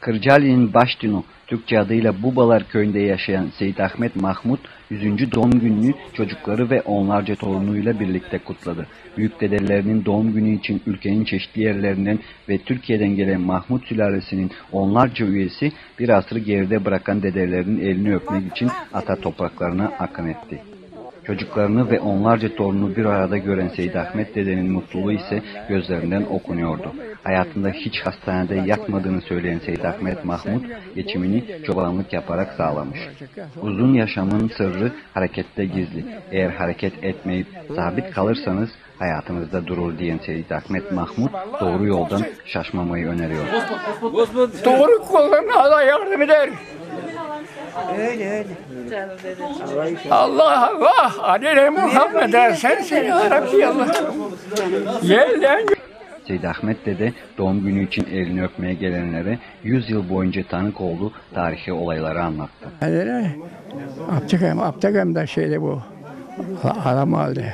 Kırcaali'nin Başdino, Türkçe adıyla Bubalar köyünde yaşayan Seyit Ahmet Mahmut 100. doğum gününü çocukları ve onlarca torunuyla birlikte kutladı. Büyük dedelerinin doğum günü için ülkenin çeşitli yerlerinden ve Türkiye'den gelen Mahmut sülalesinin onlarca üyesi bir asrı geride bırakan dedelerinin elini öpmek için ata topraklarına akın etti. Çocuklarını ve onlarca torununu bir arada gören Seyit Ahmet dedenin mutluluğu ise gözlerinden okunuyordu. Hayatında hiç hastanede yatmadığını söyleyen Seyit Ahmet Mahmut geçimini çobanlık yaparak sağlamış. Uzun yaşamın sırrı harekette gizli. Eğer hareket etmeyip sabit kalırsanız hayatınızda durur diyen Seyit Ahmet Mahmut doğru yoldan şaşmamayı öneriyor. Doğru kullarına Allah yardım eder. Öyle öyle. Allah Allah. Adile Muhammed'e sensin ya Rabbi Allah. Yerden Seyit Ahmet Dede doğum günü için elini öpmeye gelenlere 100 yıl boyunca tanık olduğu tarihi olayları anlattı. Abdülkem, Abdülkem de şeyde bu. Adam aldı.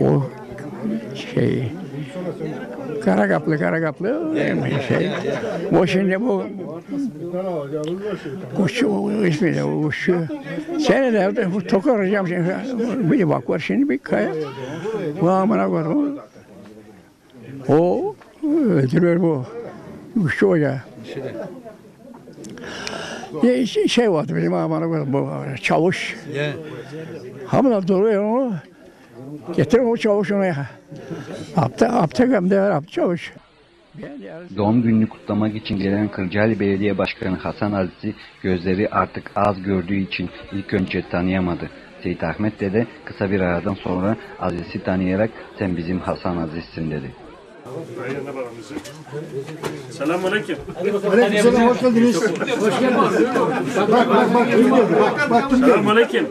O şey kara kaplı kara kaplı şey. O şimdi bu kuşçu o ismi de o kuşçu. Seni de bu tokaracağım şimdi. Bir bak var şimdi bir kaya. Bu amına koyayım. O öldürür bu. Kuşçu hoca. Ya şey, şey vardı bizim koyayım bu çavuş. Hamla duruyor onu. Getir o çavuş onu ya. Apta, aptakam der apta çavuş. Doğum gününü kutlamak için gelen Kırcaali Belediye Başkanı Hasan Aziz'i gözleri artık az gördüğü için ilk önce tanıyamadı. Seyit Ahmet Dede kısa bir aradan sonra Aziz'i tanıyarak sen bizim Hasan Aziz'sin dedi. Selamünaleyküm. Aleykümselam hoş geldiniz. Hoş geldiniz. Bak bak bak kim geldi bak bak kim geldi. Selamünaleyküm.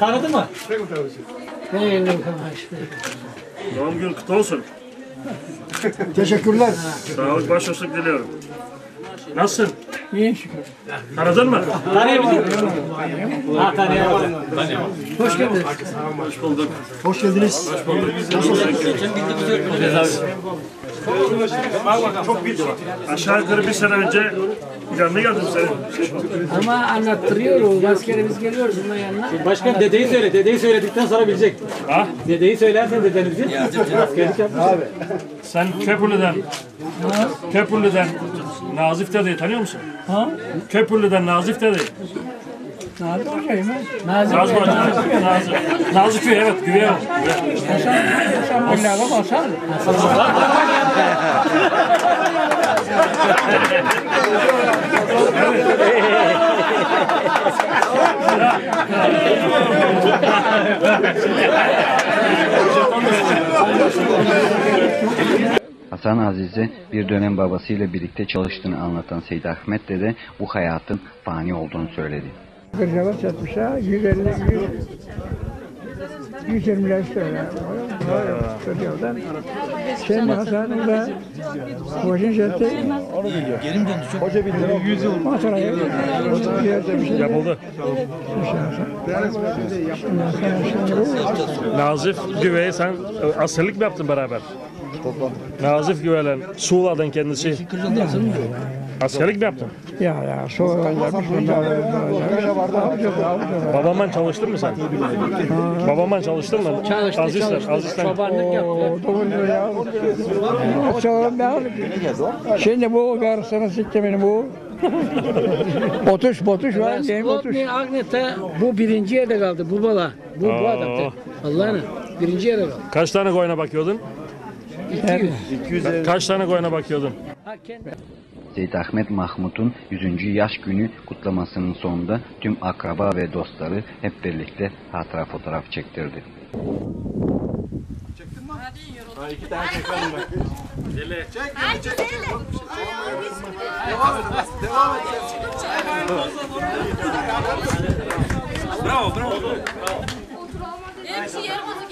Tanıdın mı? Doğum günün kutlu olsun. Teşekkürler. Sağlık, başhoşluk diliyorum. Nasılsın? İyi şükür. Aradın mı? Tanıyabildin mi? Ha tanıyamadım. Hoş geldiniz. Hoş bulduk. Hoş geldiniz. Aşağı yukarı bir sene önce yanına geldim senin. Ama anlattırıyor o. Askerimiz geliyoruz bunun yanına. Başkan dedeyi söyle. Dedeyi söyledikten sonra bilecek. Ha? Dedeyi söylersen dedenizi. Askerlik yapmış. Sen Köprülü'den, Köprülü'den Nazif Dede'yi tanıyor musun? Ha? Köprülü'den Nazif Dede'yi. Nazım hocayım ha. Nazım Nazif Hoca, Nazif. Nazif Köy, evet, güveye bak. Sen Allah'a basan. Hasan Aziz'e bir dönem babasıyla birlikte çalıştığını anlatan Seyit Ahmet Dede bu hayatın fani olduğunu söyledi. Kırcava satmışlar. 150 100 120 lira istiyorlar. Kırcavadan. Sen Hasan'ın da Hoşun sattı. Hoca bildi. 100 yıl. Masaraya. Yapıldı. Nazif Güve'yi sen askerlik mi yaptın beraber? Nazif Güve'yle Suğla'dan kendisi askerlik mi yaptın? Ya ya. Avcı avcı. Babamla çalıştın mı sen? Babamla çalıştın mı? Çalıştı, Azizler, çalıştı. Azizler. Çobanlık yaptı. Doğru ya. Sonra ben Şimdi bu karısını sikti beni bu. Botuş botuş var. Yeni botuş. Agnet'e bu birinci yerde kaldı. Bu bala. Bu, bu adam. Allah'ını. Birinci yerde kaldı. Kaç tane koyuna bakıyordun? 200. Kaç tane koyuna bakıyordun? Ha, kendi. Seyit Ahmet Mahmut'un 100. yaş günü kutlamasının sonunda tüm akraba ve dostları hep birlikte hatıra fotoğraf çektirdi. Hepsi yarım